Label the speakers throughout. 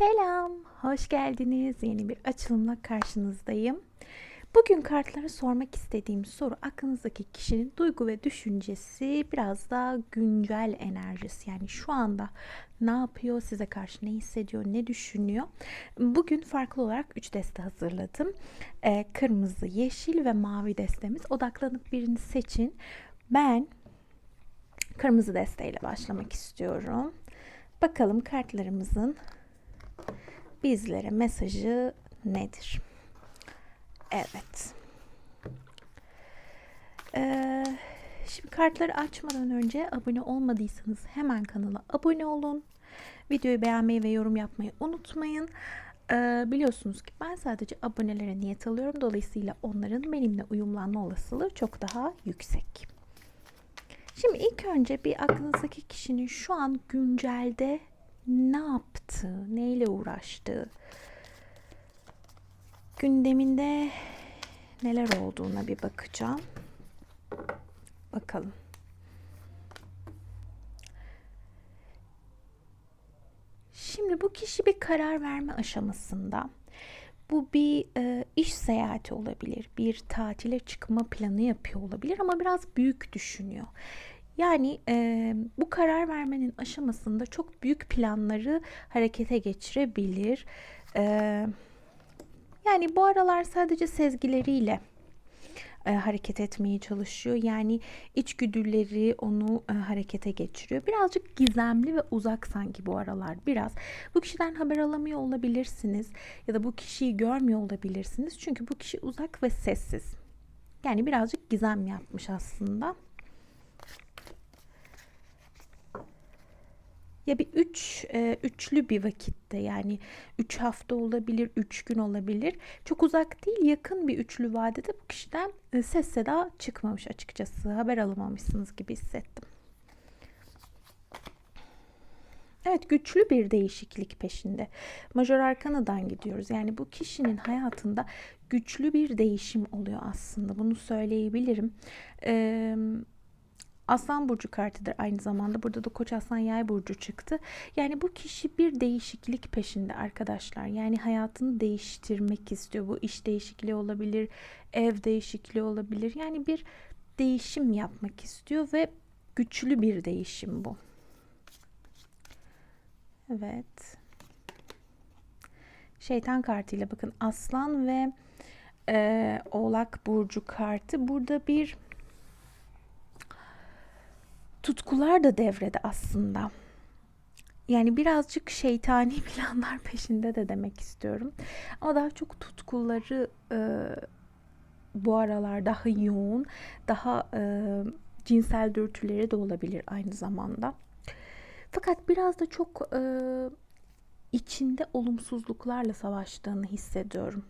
Speaker 1: Selam, hoş geldiniz. Yeni bir açılımla karşınızdayım. Bugün kartlara sormak istediğim soru aklınızdaki kişinin duygu ve düşüncesi biraz daha güncel enerjisi. Yani şu anda ne yapıyor, size karşı ne hissediyor, ne düşünüyor. Bugün farklı olarak 3 deste hazırladım. Ee, kırmızı, yeşil ve mavi destemiz. Odaklanıp birini seçin. Ben kırmızı desteyle başlamak istiyorum. Bakalım kartlarımızın bizlere mesajı nedir? Evet. Ee, şimdi kartları açmadan önce abone olmadıysanız hemen kanala abone olun. Videoyu beğenmeyi ve yorum yapmayı unutmayın. Ee, biliyorsunuz ki ben sadece abonelere niyet alıyorum. Dolayısıyla onların benimle uyumlanma olasılığı çok daha yüksek. Şimdi ilk önce bir aklınızdaki kişinin şu an güncelde ne yaptığı, neyle uğraştığı, gündeminde neler olduğuna bir bakacağım. Bakalım. Şimdi bu kişi bir karar verme aşamasında. Bu bir e, iş seyahati olabilir, bir tatile çıkma planı yapıyor olabilir ama biraz büyük düşünüyor. Yani e, bu karar vermenin aşamasında çok büyük planları harekete geçirebilir. E, yani bu aralar sadece sezgileriyle e, hareket etmeye çalışıyor. Yani içgüdüleri onu e, harekete geçiriyor. Birazcık gizemli ve uzak sanki bu aralar. Biraz bu kişiden haber alamıyor olabilirsiniz ya da bu kişiyi görmüyor olabilirsiniz. Çünkü bu kişi uzak ve sessiz. Yani birazcık gizem yapmış aslında. Ya bir üç e, üçlü bir vakitte yani üç hafta olabilir, üç gün olabilir. Çok uzak değil, yakın bir üçlü vadede bu kişiden e, ses seda çıkmamış açıkçası. Haber alamamışsınız gibi hissettim. Evet güçlü bir değişiklik peşinde. Major Arkana'dan gidiyoruz. Yani bu kişinin hayatında güçlü bir değişim oluyor aslında. Bunu söyleyebilirim. Eee Aslan burcu kartıdır aynı zamanda. Burada da Koç Aslan Yay burcu çıktı. Yani bu kişi bir değişiklik peşinde arkadaşlar. Yani hayatını değiştirmek istiyor. Bu iş değişikliği olabilir, ev değişikliği olabilir. Yani bir değişim yapmak istiyor ve güçlü bir değişim bu. Evet. Şeytan kartıyla bakın Aslan ve e, Oğlak burcu kartı. Burada bir tutkular da devrede aslında. Yani birazcık şeytani planlar peşinde de demek istiyorum. Ama daha çok tutkuları e, bu aralar daha yoğun, daha e, cinsel dürtüleri de olabilir aynı zamanda. Fakat biraz da çok e, içinde olumsuzluklarla savaştığını hissediyorum.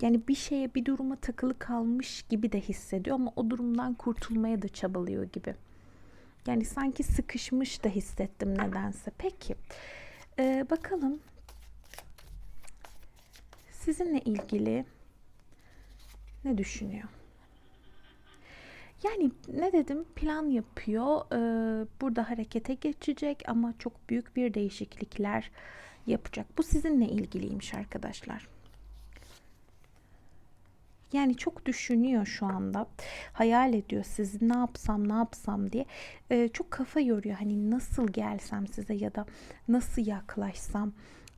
Speaker 1: Yani bir şeye bir duruma takılı kalmış gibi de hissediyor ama o durumdan kurtulmaya da çabalıyor gibi. Yani sanki sıkışmış da hissettim nedense. Peki ee, bakalım sizinle ilgili ne düşünüyor? Yani ne dedim plan yapıyor. Ee, burada harekete geçecek ama çok büyük bir değişiklikler yapacak. Bu sizinle ilgiliymiş arkadaşlar. Yani çok düşünüyor şu anda. Hayal ediyor sizi ne yapsam ne yapsam diye. Ee, çok kafa yoruyor. Hani nasıl gelsem size ya da nasıl yaklaşsam.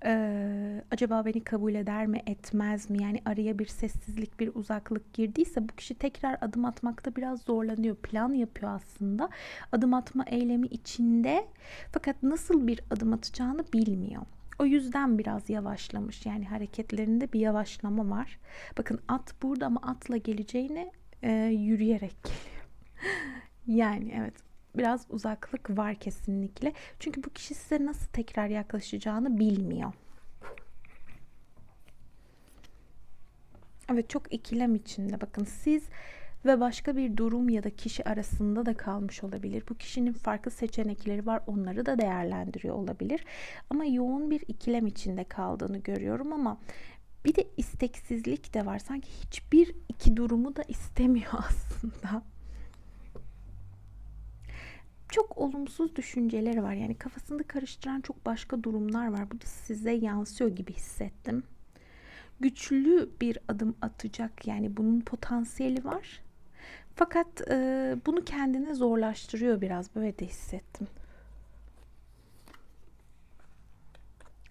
Speaker 1: Ee, acaba beni kabul eder mi etmez mi yani araya bir sessizlik bir uzaklık girdiyse bu kişi tekrar adım atmakta biraz zorlanıyor plan yapıyor aslında adım atma eylemi içinde fakat nasıl bir adım atacağını bilmiyor o yüzden biraz yavaşlamış. Yani hareketlerinde bir yavaşlama var. Bakın at burada ama atla geleceğine e, yürüyerek geliyor. yani evet biraz uzaklık var kesinlikle. Çünkü bu kişi size nasıl tekrar yaklaşacağını bilmiyor. Evet çok ikilem içinde. Bakın siz ve başka bir durum ya da kişi arasında da kalmış olabilir. Bu kişinin farklı seçenekleri var. Onları da değerlendiriyor olabilir. Ama yoğun bir ikilem içinde kaldığını görüyorum ama bir de isteksizlik de var. Sanki hiçbir iki durumu da istemiyor aslında. çok olumsuz düşünceleri var. Yani kafasında karıştıran çok başka durumlar var. Bu da size yansıyor gibi hissettim. Güçlü bir adım atacak. Yani bunun potansiyeli var. Fakat e, bunu kendine zorlaştırıyor biraz. Böyle de hissettim.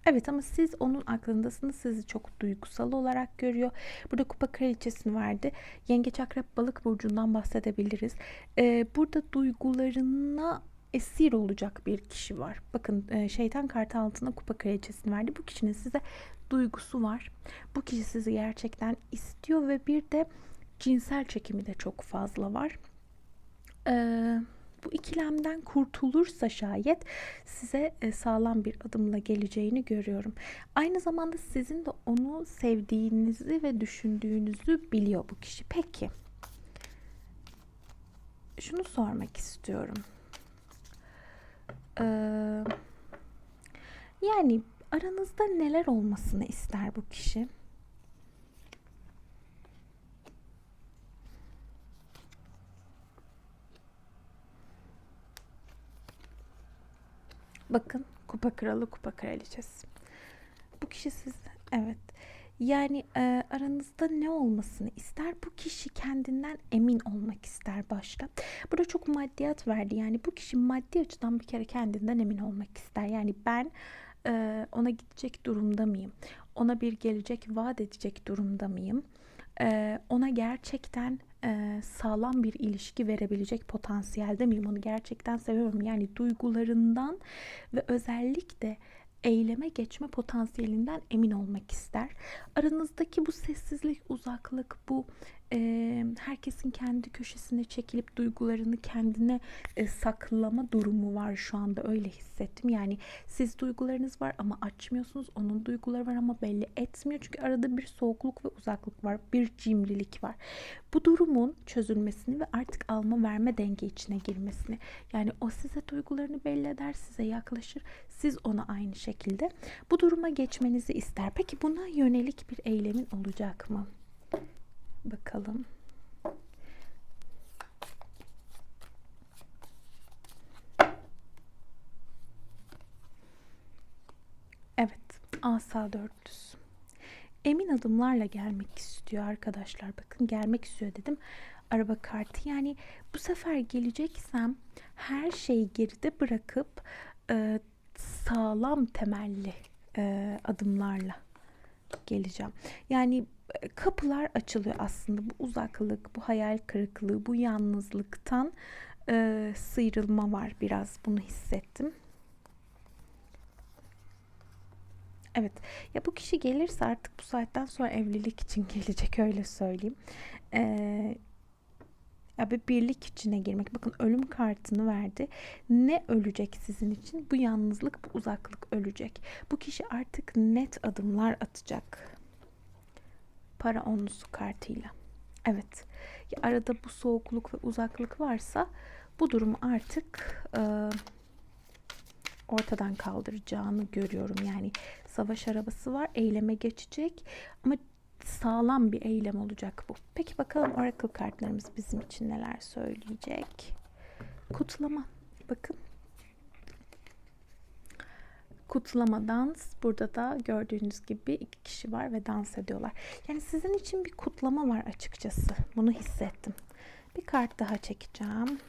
Speaker 1: Evet ama siz onun aklındasınız. Sizi çok duygusal olarak görüyor. Burada kupa kraliçesini verdi. Yengeç akrep balık burcundan bahsedebiliriz. Ee, burada duygularına esir olacak bir kişi var. Bakın şeytan kartı altına kupa kraliçesini verdi. Bu kişinin size duygusu var. Bu kişi sizi gerçekten istiyor ve bir de cinsel çekimi de çok fazla var. Eee bu ikilemden kurtulursa şayet size e, sağlam bir adımla geleceğini görüyorum. Aynı zamanda sizin de onu sevdiğinizi ve düşündüğünüzü biliyor bu kişi. Peki. Şunu sormak istiyorum. Ee, yani aranızda neler olmasını ister bu kişi? Bakın kupa kralı kupa kraliçesi. Bu kişi siz evet. Yani e, aranızda ne olmasını ister? Bu kişi kendinden emin olmak ister başta. Burada çok maddiyat verdi. Yani bu kişi maddi açıdan bir kere kendinden emin olmak ister. Yani ben e, ona gidecek durumda mıyım? Ona bir gelecek vaat edecek durumda mıyım? E, ona gerçekten e, sağlam bir ilişki verebilecek potansiyelde miyim? Onu gerçekten seviyorum. Yani duygularından ve özellikle eyleme geçme potansiyelinden emin olmak ister. Aranızdaki bu sessizlik, uzaklık, bu e, herkesin kendi köşesine çekilip duygularını kendine e, saklama durumu var şu anda öyle hissettim. Yani siz duygularınız var ama açmıyorsunuz. Onun duyguları var ama belli etmiyor. Çünkü arada bir soğukluk ve uzaklık var. Bir cimrilik var. Bu durumun çözülmesini ve artık alma verme denge içine girmesini. Yani o size duygularını belli eder, size yaklaşır. Siz ona aynı şekilde bu duruma geçmenizi ister. Peki buna yönelik bir eylemin olacak mı? Bakalım. Evet, asa dörtlüsü. Emin adımlarla gelmek istiyor arkadaşlar. Bakın gelmek istiyor dedim. Araba kartı. Yani bu sefer geleceksem her şeyi geride bırakıp e, sağlam temelli e, adımlarla geleceğim. Yani kapılar açılıyor aslında bu uzaklık, bu hayal kırıklığı, bu yalnızlıktan e, sıyrılma var biraz bunu hissettim. Evet ya bu kişi gelirse artık bu saatten sonra evlilik için gelecek öyle söyleyeyim. Ee, ya bir birlik içine girmek. Bakın ölüm kartını verdi. Ne ölecek sizin için? Bu yalnızlık, bu uzaklık ölecek. Bu kişi artık net adımlar atacak. Para onlusu kartıyla. Evet. Ya arada bu soğukluk ve uzaklık varsa bu durumu artık e, ortadan kaldıracağını görüyorum. Yani savaş arabası var, eyleme geçecek ama sağlam bir eylem olacak bu. Peki bakalım Oracle kartlarımız bizim için neler söyleyecek. Kutlama. Bakın. Kutlama dans. Burada da gördüğünüz gibi iki kişi var ve dans ediyorlar. Yani sizin için bir kutlama var açıkçası. Bunu hissettim. Bir kart daha çekeceğim.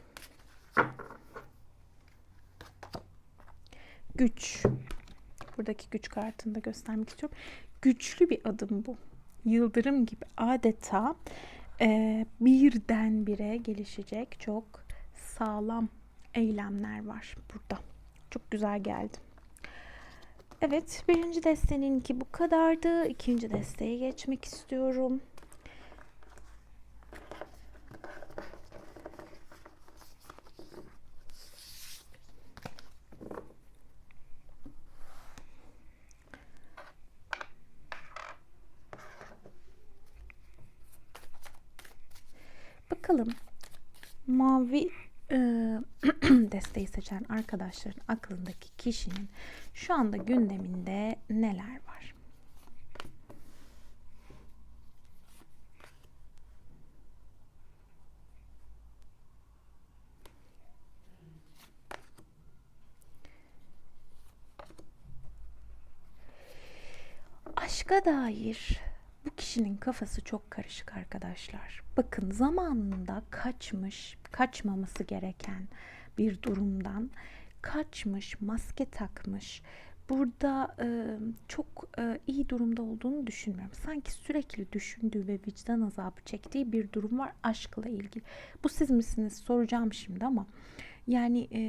Speaker 1: Güç. Buradaki güç kartını da göstermek istiyorum. Güçlü bir adım bu yıldırım gibi adeta e, birdenbire gelişecek çok sağlam eylemler var burada. Çok güzel geldi. Evet birinci desteninki bu kadardı. İkinci desteğe geçmek istiyorum. Bakalım mavi ee, desteği seçen arkadaşların aklındaki kişinin şu anda gündeminde neler var? Aşka dair bu kişinin kafası çok karışık arkadaşlar. Bakın zamanında kaçmış, kaçmaması gereken bir durumdan kaçmış, maske takmış. Burada e, çok e, iyi durumda olduğunu düşünmüyorum. Sanki sürekli düşündüğü ve vicdan azabı çektiği bir durum var aşkla ilgili. Bu siz misiniz soracağım şimdi ama yani e,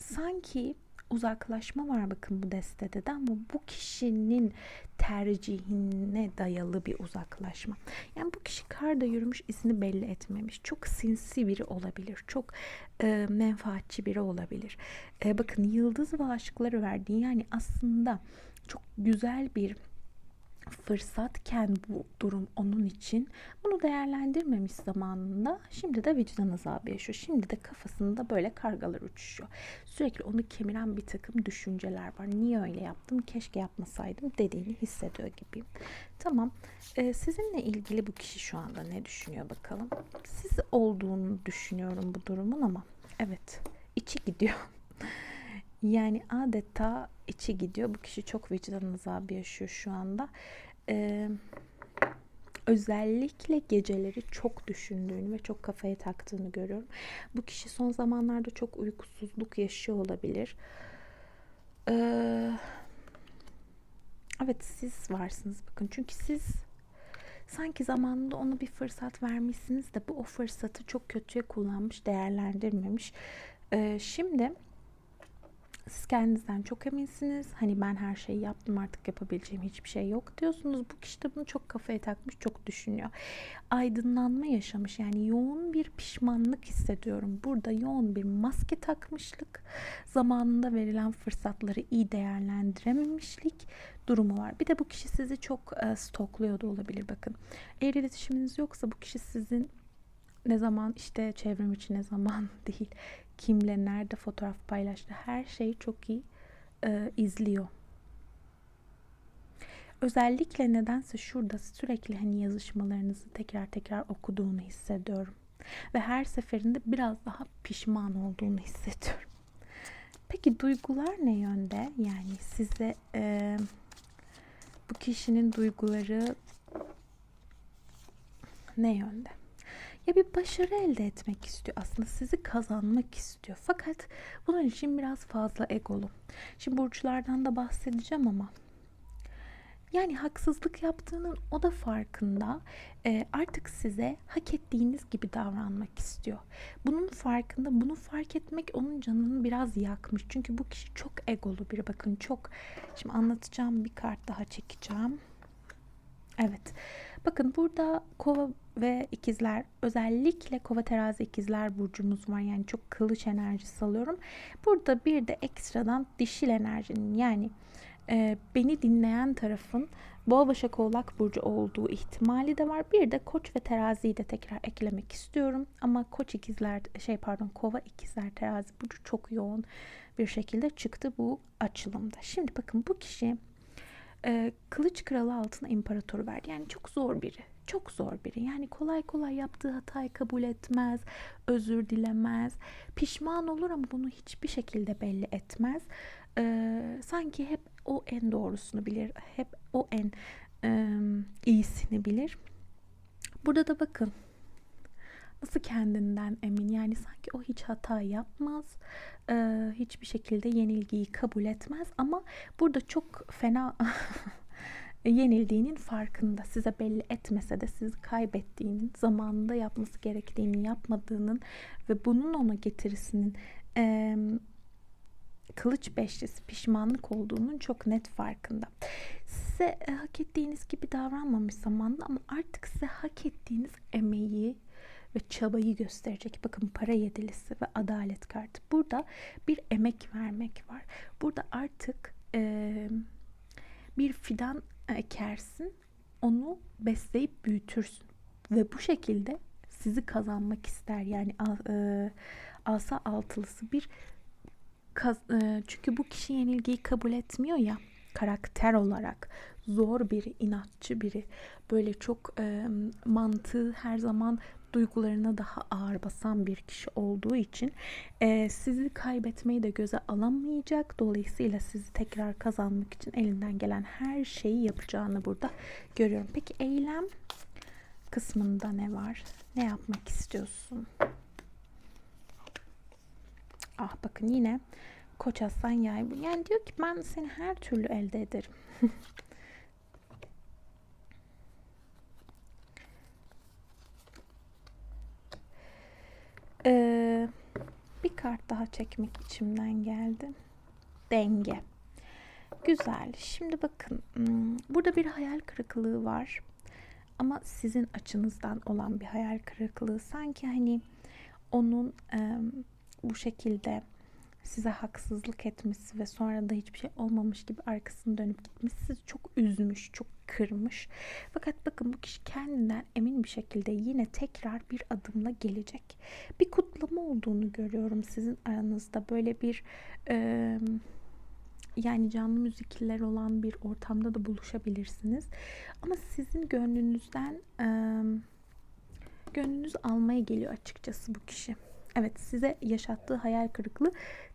Speaker 1: sanki uzaklaşma var bakın bu destede de ama bu kişinin tercihine dayalı bir uzaklaşma. Yani bu kişi karda yürümüş izini belli etmemiş. Çok sinsi biri olabilir. Çok e, menfaatçi biri olabilir. E, bakın yıldız ve aşıkları verdiği yani aslında çok güzel bir fırsatken bu durum onun için bunu değerlendirmemiş zamanında şimdi de vicdan azabı yaşıyor. Şimdi de kafasında böyle kargalar uçuşuyor. Sürekli onu kemiren bir takım düşünceler var. Niye öyle yaptım? Keşke yapmasaydım dediğini hissediyor gibiyim. Tamam. Ee, sizinle ilgili bu kişi şu anda ne düşünüyor bakalım. Siz olduğunu düşünüyorum bu durumun ama evet içi gidiyor. Yani adeta içi gidiyor. Bu kişi çok vicdan azabı yaşıyor şu anda. Ee, özellikle geceleri çok düşündüğünü ve çok kafaya taktığını görüyorum. Bu kişi son zamanlarda çok uykusuzluk yaşıyor olabilir. Ee, evet siz varsınız bakın. Çünkü siz sanki zamanında ona bir fırsat vermişsiniz de bu o fırsatı çok kötüye kullanmış, değerlendirmemiş. Ee, şimdi siz kendinizden çok eminsiniz. Hani ben her şeyi yaptım artık yapabileceğim hiçbir şey yok diyorsunuz. Bu kişi de bunu çok kafaya takmış, çok düşünüyor. Aydınlanma yaşamış. Yani yoğun bir pişmanlık hissediyorum. Burada yoğun bir maske takmışlık. Zamanında verilen fırsatları iyi değerlendirememişlik durumu var. Bir de bu kişi sizi çok e, stokluyor da olabilir bakın. Eğer iletişiminiz yoksa bu kişi sizin ne zaman işte çevrim içi ne zaman değil kimle nerede fotoğraf paylaştı her şeyi çok iyi e, izliyor. Özellikle nedense şurada sürekli hani yazışmalarınızı tekrar tekrar okuduğunu hissediyorum. Ve her seferinde biraz daha pişman olduğunu hissediyorum. Peki duygular ne yönde? Yani size e, bu kişinin duyguları ne yönde? Ya bir başarı elde etmek istiyor. Aslında sizi kazanmak istiyor. Fakat bunun için biraz fazla egolu. Şimdi burçlardan da bahsedeceğim ama yani haksızlık yaptığının o da farkında. E, artık size hak ettiğiniz gibi davranmak istiyor. Bunun farkında. Bunu fark etmek onun canını biraz yakmış. Çünkü bu kişi çok egolu biri. Bakın çok. Şimdi anlatacağım bir kart daha çekeceğim. Evet. Bakın burada kova ve ikizler özellikle kova terazi ikizler burcumuz var. Yani çok kılıç enerjisi alıyorum. Burada bir de ekstradan dişil enerjinin yani e, beni dinleyen tarafın boğa başak oğlak burcu olduğu ihtimali de var. Bir de koç ve teraziyi de tekrar eklemek istiyorum. Ama koç ikizler şey pardon kova ikizler terazi burcu çok yoğun bir şekilde çıktı bu açılımda. Şimdi bakın bu kişi e, kılıç kralı altına imparatoru verdi. Yani çok zor biri. Çok zor biri. Yani kolay kolay yaptığı hatayı kabul etmez, özür dilemez, pişman olur ama bunu hiçbir şekilde belli etmez. E, sanki hep o en doğrusunu bilir, hep o en e, iyisini bilir. Burada da bakın nasıl kendinden emin yani sanki o hiç hata yapmaz e, hiçbir şekilde yenilgiyi kabul etmez ama burada çok fena yenildiğinin farkında size belli etmese de sizi kaybettiğinin zamanında yapması gerektiğini yapmadığının ve bunun ona getirisinin e, kılıç beşlisi pişmanlık olduğunun çok net farkında. Size e, hak ettiğiniz gibi davranmamış zamanında ama artık size hak ettiğiniz emeği ve çabayı gösterecek. Bakın para yedilisi ve adalet kartı. Burada bir emek vermek var. Burada artık e, bir fidan ekersin, onu besleyip büyütürsün ve bu şekilde sizi kazanmak ister. Yani e, asa altılısı bir kaz, e, çünkü bu kişi yenilgiyi kabul etmiyor ya karakter olarak zor biri, inatçı biri, böyle çok e, mantığı her zaman duygularına daha ağır basan bir kişi olduğu için e, sizi kaybetmeyi de göze alamayacak. Dolayısıyla sizi tekrar kazanmak için elinden gelen her şeyi yapacağını burada görüyorum. Peki eylem kısmında ne var? Ne yapmak istiyorsun? Ah bakın yine Koç Aslan Yay. Yani diyor ki ben seni her türlü elde ederim. Ee, bir kart daha çekmek içimden geldi. Denge. Güzel. Şimdi bakın hmm, burada bir hayal kırıklığı var. Ama sizin açınızdan olan bir hayal kırıklığı. Sanki hani onun e, bu şekilde size haksızlık etmesi ve sonra da hiçbir şey olmamış gibi arkasını dönüp gitmesi sizi çok üzmüş, çok kırmış. Fakat bakın bu kişi kendinden emin bir şekilde yine tekrar bir adımla gelecek. Bir kutlama olduğunu görüyorum sizin aranızda. Böyle bir e, yani canlı müzikler olan bir ortamda da buluşabilirsiniz. Ama sizin gönlünüzden e, gönlünüz almaya geliyor açıkçası bu kişi. Evet size yaşattığı hayal kırıklığı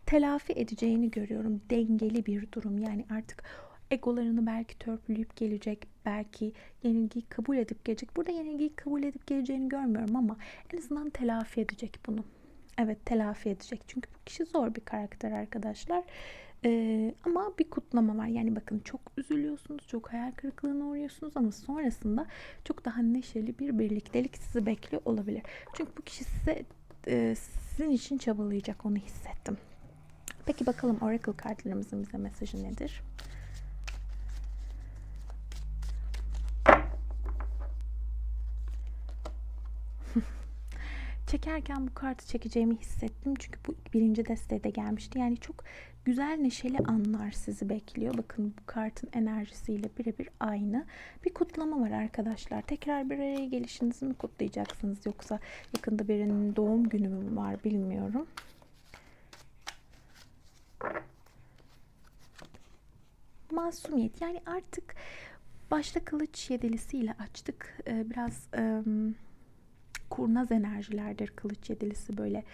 Speaker 1: telafi edeceğini görüyorum. Dengeli bir durum. Yani artık egolarını belki törpüleyip gelecek. Belki yenilgiyi kabul edip gelecek. Burada yenilgiyi kabul edip geleceğini görmüyorum ama en azından telafi edecek bunu. Evet telafi edecek. Çünkü bu kişi zor bir karakter arkadaşlar. Ee, ama bir kutlama var. Yani bakın çok üzülüyorsunuz, çok hayal kırıklığına uğruyorsunuz ama sonrasında çok daha neşeli bir birliktelik sizi bekliyor olabilir. Çünkü bu kişi size e, sizin için çabalayacak onu hissettim. Peki bakalım Oracle kartlarımızın bize mesajı nedir? Çekerken bu kartı çekeceğimi hissettim. Çünkü bu birinci desteğe de gelmişti. Yani çok güzel neşeli anlar sizi bekliyor. Bakın bu kartın enerjisiyle birebir aynı. Bir kutlama var arkadaşlar. Tekrar bir araya gelişinizi mi kutlayacaksınız yoksa yakında birinin doğum günü mü var bilmiyorum. Masumiyet yani artık başta kılıç yedilisiyle açtık. Ee, biraz e, kurnaz enerjilerdir kılıç yedilisi böyle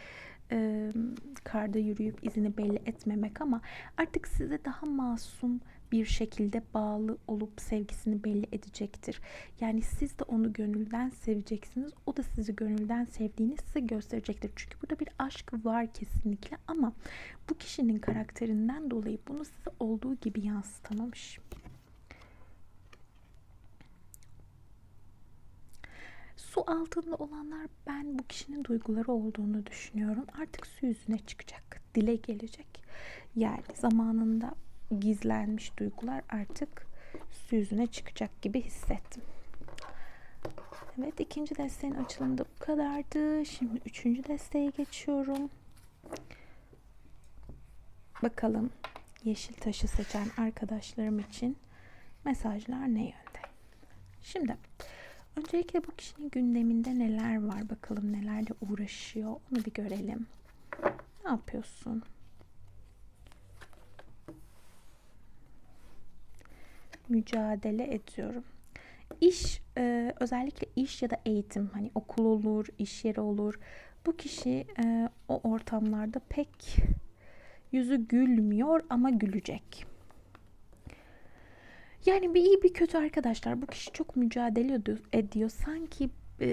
Speaker 1: e, karda yürüyüp izini belli etmemek ama artık size daha masum bir şekilde bağlı olup sevgisini belli edecektir. Yani siz de onu gönülden seveceksiniz. O da sizi gönülden sevdiğini size gösterecektir. Çünkü burada bir aşk var kesinlikle ama bu kişinin karakterinden dolayı bunu size olduğu gibi yansıtamamış. Su altında olanlar ben bu kişinin duyguları olduğunu düşünüyorum. Artık su yüzüne çıkacak, dile gelecek. Yani zamanında gizlenmiş duygular artık su yüzüne çıkacak gibi hissettim. Evet ikinci desteğin açılımında bu kadardı. Şimdi üçüncü desteğe geçiyorum. Bakalım yeşil taşı seçen arkadaşlarım için mesajlar ne yönde? Şimdi öncelikle bu kişinin gündeminde neler var bakalım nelerle uğraşıyor onu bir görelim. Ne yapıyorsun? mücadele ediyorum. İş e, özellikle iş ya da eğitim hani okul olur, iş yeri olur. Bu kişi e, o ortamlarda pek yüzü gülmüyor ama gülecek. Yani bir iyi bir kötü arkadaşlar. Bu kişi çok mücadele ediyor. Sanki e,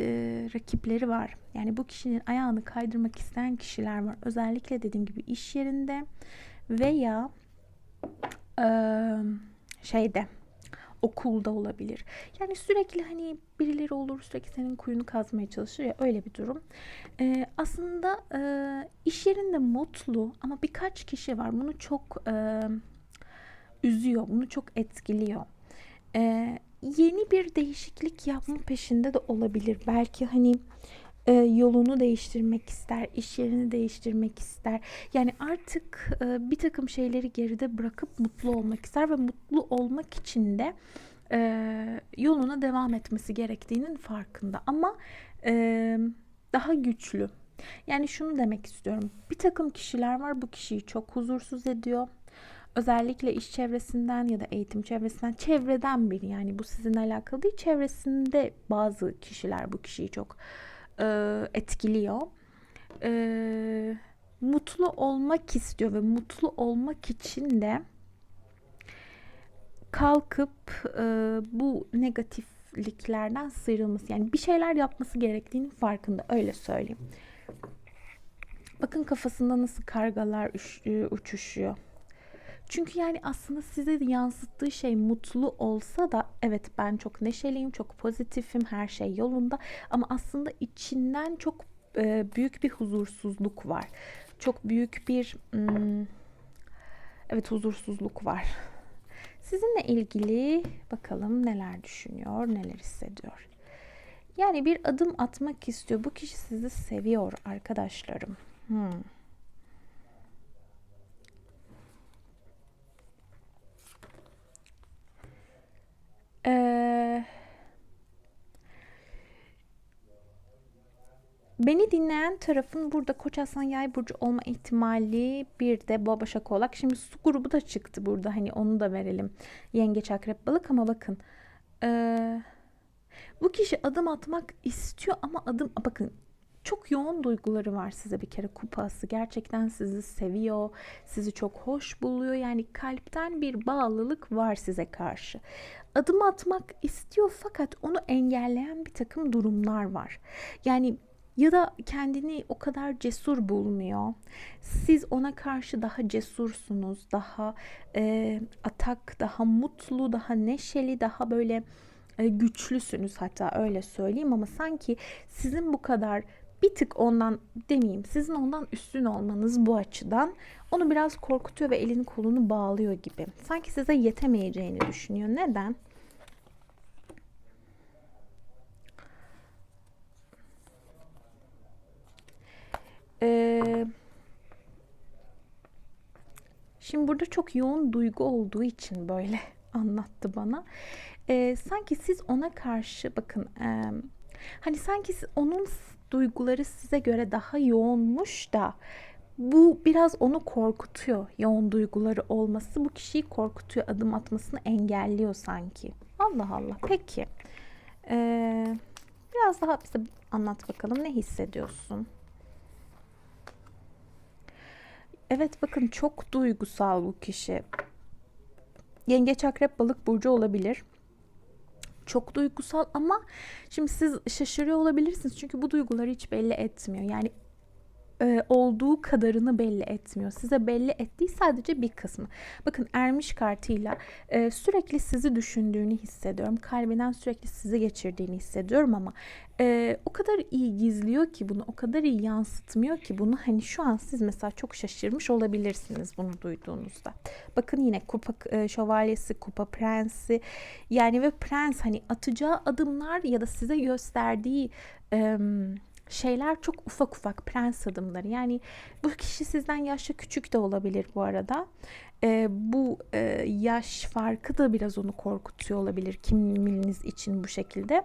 Speaker 1: rakipleri var. Yani bu kişinin ayağını kaydırmak isteyen kişiler var. Özellikle dediğim gibi iş yerinde veya e, şeyde okulda olabilir. Yani sürekli hani birileri olur sürekli senin kuyunu kazmaya çalışır ya öyle bir durum. Ee, aslında e, iş yerinde mutlu ama birkaç kişi var bunu çok e, üzüyor, bunu çok etkiliyor. Ee, yeni bir değişiklik yapma peşinde de olabilir. Belki hani e, yolunu değiştirmek ister, iş yerini değiştirmek ister. Yani artık e, bir takım şeyleri geride bırakıp mutlu olmak ister ve mutlu olmak için de e, yoluna devam etmesi gerektiğinin farkında. Ama e, daha güçlü. Yani şunu demek istiyorum. Bir takım kişiler var bu kişiyi çok huzursuz ediyor. Özellikle iş çevresinden ya da eğitim çevresinden, çevreden biri yani bu sizinle alakalı değil. Çevresinde bazı kişiler bu kişiyi çok e, etkiliyor. E, mutlu olmak istiyor ve mutlu olmak için de kalkıp e, bu negatifliklerden sıyrılması yani bir şeyler yapması gerektiğinin farkında öyle söyleyeyim. Bakın kafasında nasıl kargalar e, uçuşuyor. Çünkü yani aslında size yansıttığı şey mutlu olsa da evet ben çok neşeliyim, çok pozitifim, her şey yolunda ama aslında içinden çok e, büyük bir huzursuzluk var. Çok büyük bir hmm, evet huzursuzluk var. Sizinle ilgili bakalım neler düşünüyor, neler hissediyor. Yani bir adım atmak istiyor. Bu kişi sizi seviyor arkadaşlarım. Hmm. Ee, beni dinleyen tarafın burada Koç Aslan Yay burcu olma ihtimali bir de Boğa Başak Oğlak. Şimdi su grubu da çıktı burada. Hani onu da verelim. Yengeç Akrep Balık ama bakın. Ee, bu kişi adım atmak istiyor ama adım bakın çok yoğun duyguları var size bir kere kupası. Gerçekten sizi seviyor, sizi çok hoş buluyor. Yani kalpten bir bağlılık var size karşı. Adım atmak istiyor fakat onu engelleyen bir takım durumlar var. Yani ya da kendini o kadar cesur bulmuyor. Siz ona karşı daha cesursunuz, daha e, atak, daha mutlu, daha neşeli, daha böyle e, güçlüsünüz hatta öyle söyleyeyim ama sanki sizin bu kadar bir tık ondan demeyeyim sizin ondan üstün olmanız bu açıdan onu biraz korkutuyor ve elini kolunu bağlıyor gibi. Sanki size yetemeyeceğini düşünüyor. Neden? Ee, şimdi burada çok yoğun duygu olduğu için böyle anlattı bana. Ee, sanki siz ona karşı bakın e, hani sanki onun duyguları size göre daha yoğunmuş da bu biraz onu korkutuyor. Yoğun duyguları olması bu kişiyi korkutuyor. Adım atmasını engelliyor sanki. Allah Allah. Peki. Ee, biraz daha bize anlat bakalım. Ne hissediyorsun? Evet bakın çok duygusal bu kişi. Yengeç akrep balık burcu olabilir. Çok duygusal ama şimdi siz şaşırıyor olabilirsiniz. Çünkü bu duyguları hiç belli etmiyor. Yani e, olduğu kadarını belli etmiyor. Size belli ettiği sadece bir kısmı. Bakın ermiş kartıyla e, sürekli sizi düşündüğünü hissediyorum. Kalbinden sürekli sizi geçirdiğini hissediyorum ama e, o kadar iyi gizliyor ki bunu, o kadar iyi yansıtmıyor ki bunu. Hani şu an siz mesela çok şaşırmış olabilirsiniz bunu duyduğunuzda. Bakın yine kupa e, şövalyesi, kupa prensi yani ve prens hani atacağı adımlar ya da size gösterdiği e, şeyler çok ufak ufak prens adımları. Yani bu kişi sizden yaşça küçük de olabilir bu arada. E, bu e, yaş farkı da biraz onu korkutuyor olabilir kiminiz için bu şekilde.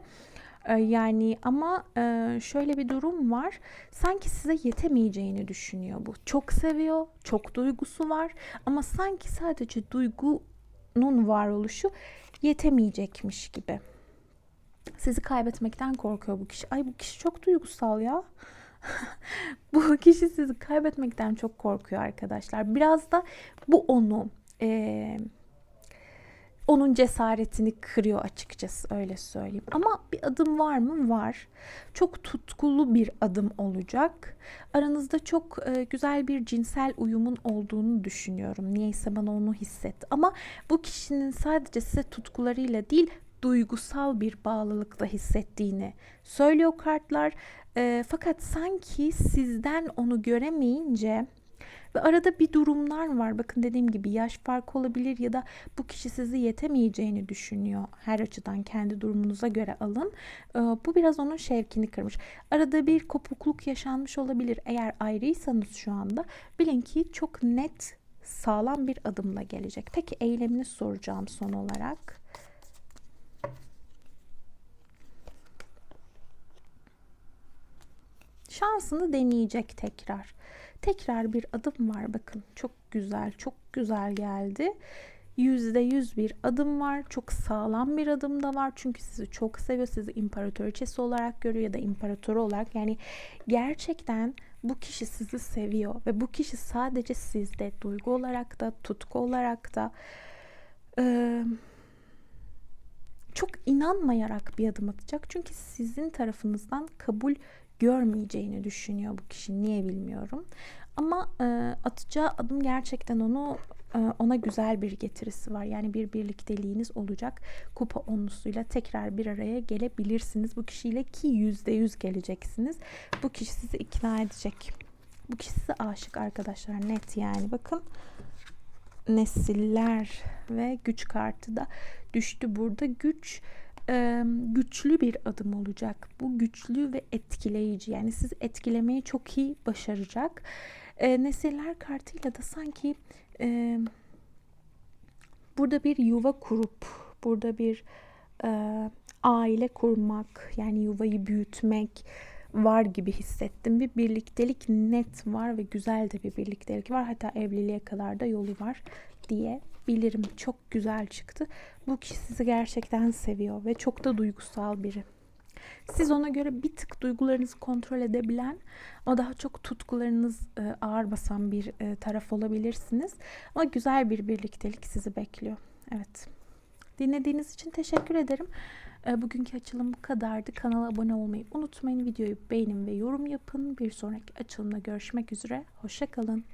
Speaker 1: E, yani ama e, şöyle bir durum var. Sanki size yetemeyeceğini düşünüyor bu. Çok seviyor, çok duygusu var ama sanki sadece duygunun varoluşu yetemeyecekmiş gibi. Sizi kaybetmekten korkuyor bu kişi. Ay bu kişi çok duygusal ya. bu kişi sizi kaybetmekten çok korkuyor arkadaşlar. Biraz da bu onu e, onun cesaretini kırıyor açıkçası öyle söyleyeyim. Ama bir adım var mı? Var. Çok tutkulu bir adım olacak. Aranızda çok e, güzel bir cinsel uyumun olduğunu düşünüyorum. Niyeyse bana onu hissetti. Ama bu kişinin sadece size tutkularıyla değil duygusal bir bağlılıkla hissettiğini söylüyor kartlar. E, fakat sanki sizden onu göremeyince ve arada bir durumlar var. Bakın dediğim gibi yaş farkı olabilir ya da bu kişi sizi yetemeyeceğini düşünüyor. Her açıdan kendi durumunuza göre alın. E, bu biraz onun şevkini kırmış. Arada bir kopukluk yaşanmış olabilir. Eğer ayrıysanız şu anda bilin ki çok net sağlam bir adımla gelecek. Peki eylemini soracağım son olarak. Şansını deneyecek tekrar. Tekrar bir adım var bakın. Çok güzel, çok güzel geldi. yüzde yüz bir adım var. Çok sağlam bir adım da var. Çünkü sizi çok seviyor. Sizi imparatoriçesi olarak görüyor ya da imparatoru olarak. Yani gerçekten bu kişi sizi seviyor ve bu kişi sadece sizde duygu olarak da tutku olarak da eee, çok inanmayarak bir adım atacak. Çünkü sizin tarafınızdan kabul görmeyeceğini düşünüyor bu kişi. Niye bilmiyorum. Ama e, atacağı adım gerçekten onu e, ona güzel bir getirisi var. Yani bir birlikteliğiniz olacak. Kupa onlusuyla tekrar bir araya gelebilirsiniz. Bu kişiyle ki yüzde yüz geleceksiniz. Bu kişi sizi ikna edecek. Bu kişi size aşık arkadaşlar net yani. Bakın nesiller ve güç kartı da düştü burada. Güç e, güçlü bir adım olacak. Bu güçlü ve etkileyici. Yani sizi etkilemeyi çok iyi başaracak. E, nesiller kartıyla da sanki e, burada bir yuva kurup burada bir e, aile kurmak yani yuvayı büyütmek var gibi hissettim. Bir birliktelik net var ve güzel de bir birliktelik var. Hatta evliliğe kadar da yolu var diye bilirim. Çok güzel çıktı. Bu kişi sizi gerçekten seviyor ve çok da duygusal biri. Siz ona göre bir tık duygularınızı kontrol edebilen ama daha çok tutkularınız e, ağır basan bir e, taraf olabilirsiniz. Ama güzel bir birliktelik sizi bekliyor. Evet. Dinlediğiniz için teşekkür ederim. E, Bugünkü açılım bu kadardı. Kanala abone olmayı unutmayın. Videoyu beğenin ve yorum yapın. Bir sonraki açılımda görüşmek üzere. Hoşçakalın.